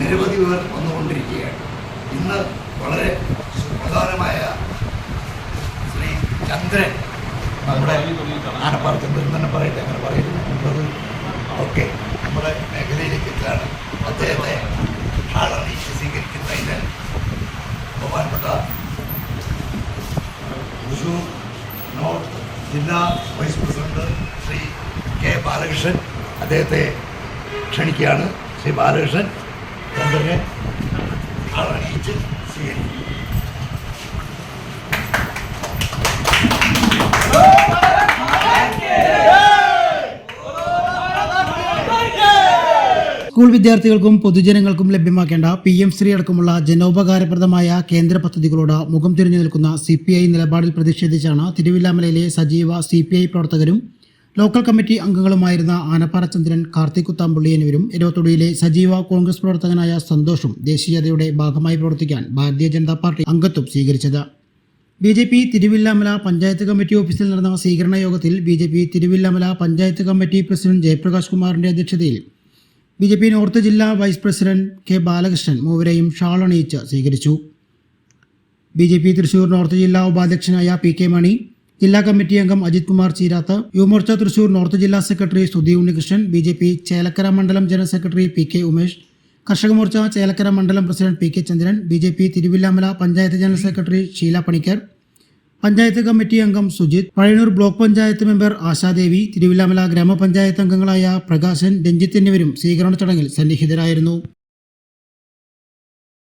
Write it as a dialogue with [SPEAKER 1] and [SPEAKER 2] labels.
[SPEAKER 1] നിരവധി പേർ വന്നുകൊണ്ടിരിക്കുകയാണ്. ഇന്ന് വളരെ സുപ്രധാനമായ ശ്രീ ചന്ദ്രൻ നമ്മുടെ ആനപ്പാറ ചന്ദ്രൻ തന്നെ പറയട്ടെ അങ്ങനെ പറയുന്നു. എന്നുള്ളത് ഒക്കെ നമ്മുടെ മേഖലയിലേക്ക് എത്താണ് അദ്ദേഹത്തെ ഹാളറി സ്വീകരിക്കുന്നതിന് ബഹുമാനപ്പെട്ട തൃശൂർ നോർത്ത് ജില്ലാ vice president Shri K Balakrishnan അദ്ദേഹത്തെ ക്ഷണിക്കുകയാണ്. ശ്രീ ബാലകൃഷ്ണൻ
[SPEAKER 2] സ്കൂൾ വിദ്യാർത്ഥികൾക്കും പൊതുജനങ്ങൾക്കും ലഭ്യമാക്കേണ്ട പി എം ശ്രീ അടക്കമുള്ള ജനോപകാരപ്രദമായ കേന്ദ്ര പദ്ധതികളോട് മുഖം തിരിഞ്ഞു നിൽക്കുന്ന സി പി ഐ നിലപാടിൽ പ്രതിഷേധിച്ചാണ് തിരുവില്ലാമലയിലെ സജീവ സി പി ഐ പ്രവർത്തകരും ലോക്കൽ കമ്മിറ്റി അംഗങ്ങളുമായിരുന്ന ആനപ്പാറചന്ദ്രൻ ചന്ദ്രൻ കാർത്തിക് എന്നിവരും എരോത്തൊടിയിലെ സജീവ കോൺഗ്രസ് പ്രവർത്തകനായ സന്തോഷും ദേശീയതയുടെ ഭാഗമായി പ്രവർത്തിക്കാൻ ഭാരതീയ ജനതാ പാർട്ടി അംഗത്വം സ്വീകരിച്ചത്. B J P Thiruvilwamala panchayat committee ഓഫീസിൽ നടന്ന സ്വീകരണ യോഗത്തിൽ B J P Thiruvilwamala panchayat committee president Jayaprakash കുമാറിന്റെ അധ്യക്ഷതയിൽ ബി ജെ പി നോർത്ത് ജില്ലാ വൈസ് പ്രസിഡന്റ് കെ ബാലകൃഷ്ണൻ മൂവരെയും ഷാൾ അണിയിച്ച് സ്വീകരിച്ചു. B J P Thrissur north ജില്ലാ ഉപാധ്യക്ഷനായ പി കെ മണി ജില്ലാ കമ്മിറ്റി അംഗം അജിത് കുമാർ ചീരാത്ത് യുവമോർച്ച തൃശൂർ നോർത്ത് ജില്ലാ secretary Sudhi Unnikrishnan B J P Chelakkara മണ്ഡലം general secretary P K Umesh Karshaka Morcha Chelakkara മണ്ഡലം president P K Chandran B J P Thiruvilwamala panchayat general secretary Sheela Panicker panchayat committee അംഗം Sujith Pazhayannur block panchayat member Ashadevi Thiruvilwamala ഗ്രാമപഞ്ചായത്ത് അംഗങ്ങളായ പ്രകാശൻ രഞ്ജിത്ത് എന്നിവരും സ്വീകരണ ചടങ്ങിൽ സന്നിഹിതരായിരുന്നു.